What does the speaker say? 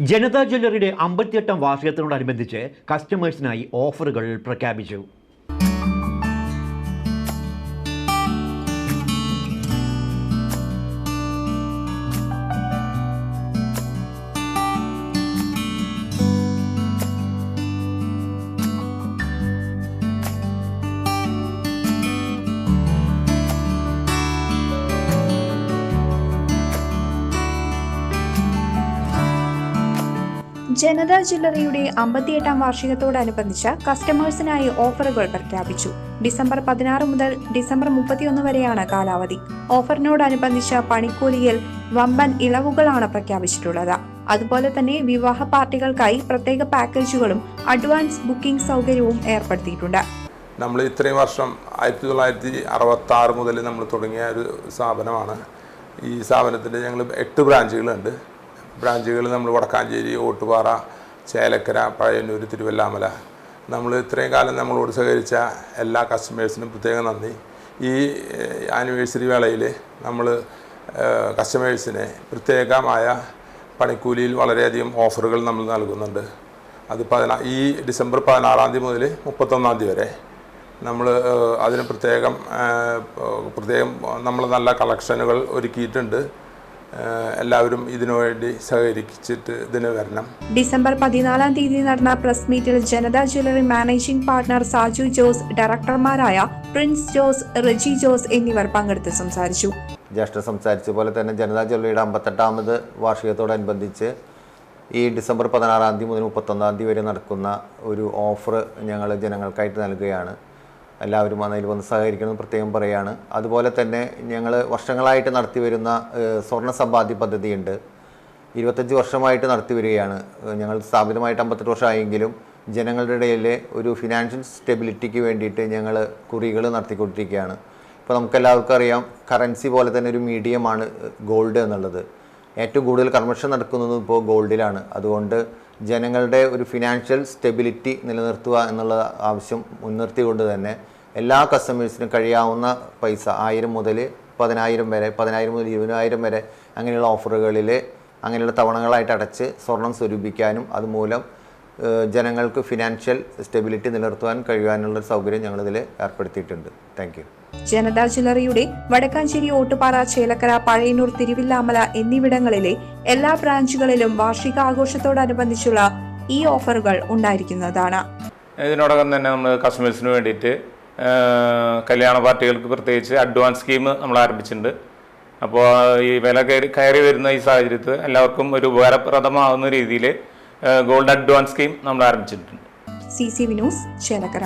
ജനതാ ജ്വല്ലറിയുടെ അമ്പത്തിയെട്ടാം വാർഷികത്തിനോടനുബന്ധിച്ച് കസ്റ്റമേഴ്സിനായി ഓഫറുകൾ പ്രഖ്യാപിച്ചു. ജനതാ ജ്വല്ലറിയുടെ അമ്പത്തിയെട്ടാം വാർഷികത്തോടനുബന്ധിച്ച് കസ്റ്റമേഴ്സിനായി ഓഫറുകൾ പ്രഖ്യാപിച്ചു. ഡിസംബർ പതിനാറ് മുതൽ ഡിസംബർ മുപ്പത്തിയൊന്ന് വരെയാണ് കാലാവധി. ഓഫറിനോടനുബന്ധിച്ച് പണിക്കൂലിയിൽ വമ്പൻ ഇളവുകളാണ് പ്രഖ്യാപിച്ചിട്ടുള്ളത്. അതുപോലെ തന്നെ വിവാഹ പാർട്ടികൾക്കായി പ്രത്യേക പാക്കേജുകളും അഡ്വാൻസ് ബുക്കിംഗ് സൗകര്യവും ഏർപ്പെടുത്തിയിട്ടുണ്ട്. നമ്മൾ ഇത്രയും വർഷം ആയിരത്തി തൊള്ളായിരത്തി അറുപത്തി ആറ് മുതൽ നമ്മൾ തുടങ്ങിയ ഒരു സ്ഥാപനമാണ്. ഈ സ്ഥാപനത്തിന്റെ ഞങ്ങൾ എട്ട് ബ്രാഞ്ചുകളുണ്ട്. ബ്രാഞ്ചുകൾ നമ്മൾ വടക്കാഞ്ചേരി ഓട്ടുപാറ ചേലക്കര പഴയന്നൂർ തിരുവല്ലാമല. നമ്മൾ ഇത്രയും കാലം നമ്മളോട് സഹകരിച്ച എല്ലാ കസ്റ്റമേഴ്സിനും പ്രത്യേകം നന്ദി. ഈ ആനിവേഴ്സറി വേളയിൽ നമ്മൾ കസ്റ്റമേഴ്സിനെ പ്രത്യേകമായ പണിക്കൂലിയിൽ വളരെയധികം ഓഫറുകൾ നമ്മൾ നൽകുന്നുണ്ട്. അത് പതിനാ ഈ ഡിസംബർ പതിനാറാം തീയതി മുതൽ മുപ്പത്തൊന്നാം തീയതി വരെ നമ്മൾ അതിന് പ്രത്യേകം പ്രത്യേകം നമ്മൾ നല്ല കളക്ഷനുകൾ ഒരുക്കിയിട്ടുണ്ട്. എല്ലാവരും ഇതിനുവേണ്ടി സഹകരിച്ചിട്ട് ഇതിന് വരണം. ഡിസംബർ പതിനാലാം തീയതി നടന്ന പ്രസ് മീറ്റിൽ Janata jewellery managing partner Saju Jose ഡയറക്ടർമാരായ Prince Jose Reji Jose എന്നിവർ പങ്കെടുത്ത് സംസാരിച്ചു. ജ്യേഷ്ഠ സംസാരിച്ച പോലെ തന്നെ ജനതാ ജ്വല്ലറിയുടെ അമ്പത്തെട്ടാമത് വാർഷികത്തോടനുബന്ധിച്ച് ഈ ഡിസംബർ പതിനാറാം തീയതി മുതൽ മുപ്പത്തൊന്നാം തീയതി വരെ നടക്കുന്ന ഒരു ഓഫർ ഞങ്ങൾ ജനങ്ങൾക്കായിട്ട് നൽകുകയാണ്. എല്ലാവരും അതിൽ വന്ന് സഹകരിക്കണം പ്രത്യേകം പറയുകയാണ് അതുപോലെ തന്നെ ഞങ്ങൾ വർഷങ്ങളായിട്ട് നടത്തി വരുന്ന സ്വർണ സമ്പാദ്യ പദ്ധതിയുണ്ട്. ഇരുപത്തഞ്ച് വർഷമായിട്ട് നടത്തി വരികയാണ്. ഞങ്ങൾ സ്ഥാപിതമായിട്ട് അമ്പത്തെട്ട് വർഷമായെങ്കിലും ജനങ്ങളുടെ ഇടയിലെ ഒരു ഫിനാൻഷ്യൽ സ്റ്റെബിലിറ്റിക്ക് വേണ്ടിയിട്ട് ഞങ്ങൾ കുറികൾ നടത്തിക്കൊണ്ടിരിക്കുകയാണ്. ഇപ്പോൾ നമുക്കെല്ലാവർക്കും അറിയാം കറൻസി പോലെ തന്നെ ഒരു മീഡിയമാണ് ഗോൾഡ് എന്നുള്ളത്. ഏറ്റവും കൂടുതൽ കൺവെർഷൻ നടക്കുന്നത് ഇപ്പോൾ ഗോൾഡിലാണ് അതുകൊണ്ട് ജനങ്ങളുടെ ഒരു ഫിനാൻഷ്യൽ സ്റ്റെബിലിറ്റി നിലനിർത്തുക എന്നുള്ള ആവശ്യം മുൻനിർത്തിക്കൊണ്ട് തന്നെ എല്ലാ കസ്റ്റമേഴ്സിനും കഴിയാവുന്ന പൈസ ആയിരം മുതൽ പതിനായിരം വരെ പതിനായിരം മുതൽ ഇരുപതിനായിരം വരെ അങ്ങനെയുള്ള ഓഫറുകളിൽ അങ്ങനെയുള്ള തവണകളായിട്ട് അടച്ച് സ്വർണം സ്വരൂപിക്കാനും അതുമൂലം ജനങ്ങൾക്ക് ഫിനാൻഷ്യൽ സ്റ്റെബിലിറ്റി നിലനിർത്തുവാൻ കഴിയാനുള്ള സൗകര്യം ഞങ്ങൾ ഞങ്ങളിതിൽ ഏർപ്പെടുത്തിയിട്ടുണ്ട്. താങ്ക് യു ജനതാ ജ്വല്ലറിയുടെ വടക്കാഞ്ചേരി ഓട്ടുപാറ ചേലക്കര പഴയന്നൂർ തിരുവില്ലാമല എന്നിവിടങ്ങളിലെ എല്ലാ ബ്രാഞ്ചുകളിലും വാർഷിക ആഘോഷത്തോടനുബന്ധിച്ചുള്ള ഈ ഓഫറുകൾ ഉണ്ടായിരിക്കുന്നതാണ്. ഇതിനോടകം തന്നെ നമ്മൾ കസ്റ്റമേഴ്സിന് വേണ്ടിയിട്ട് കല്യാണ പാർട്ടികൾക്ക് പ്രത്യേകിച്ച് അഡ്വാൻസ് സ്കീം നമ്മൾ ആരംഭിച്ചിട്ടുണ്ട്. അപ്പോൾ ഈ വില കയറി കയറി വരുന്ന ഈ സാഹചര്യത്തിൽ എല്ലാവർക്കും ഒരു ഉപകാരപ്രദമാകുന്ന രീതിയിൽ ഗോൾഡ് അഡ്വാൻസ് സ്കീം നമ്മൾ ആരംഭിച്ചിട്ടുണ്ട്. C C Vinos Chelakkara.